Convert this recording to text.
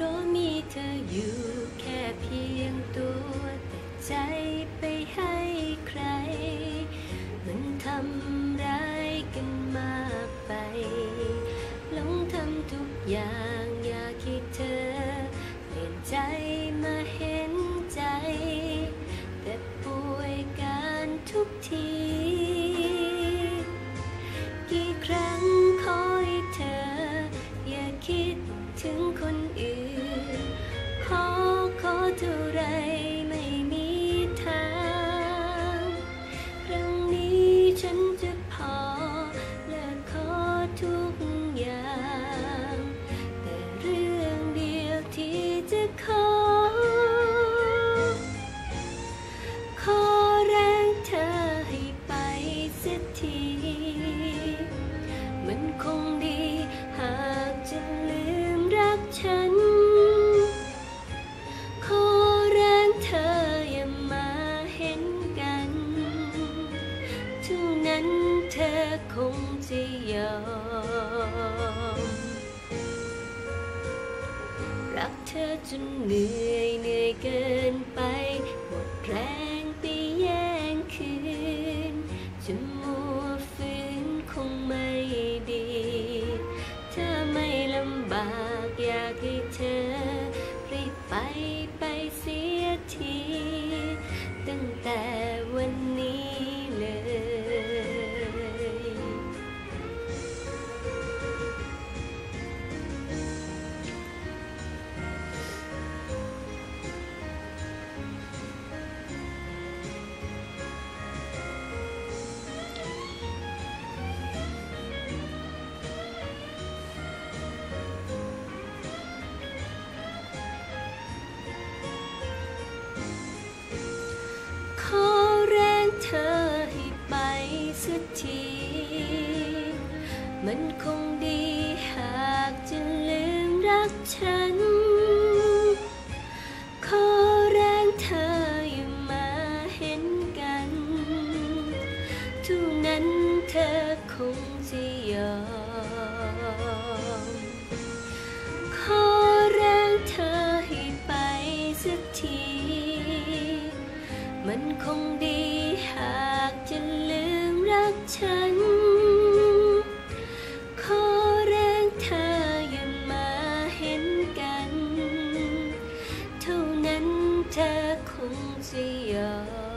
ราะมีเธออยู่แค่เพียงตัวแต่ใจไปให้ใคร มันทำร้ายกันมากไปหลงทำทุกอย่างอยากให้เธอ เปลี่ยนใจมาเห็นใจ แต่ป่วยการทุกที คงจะยอมรักเธอจนเหนื่อยเหนื่อยเกินไปหมดแรงไปแย่งคืนจะมัวฝืนคงไม่ดีถ้าไม่ลำบากอยากให้เธอรีบไปไปเสียที ตั้งแต่วัน มันคงดีหากจะลืมรักฉัน ขอแรงเธออย่ามาเห็นกัน ทุกนั้นเธอคงจะยอม ขอแรงเธอให้ไปสักที มันคงดีหากจะลืมรักฉัน 风景呀。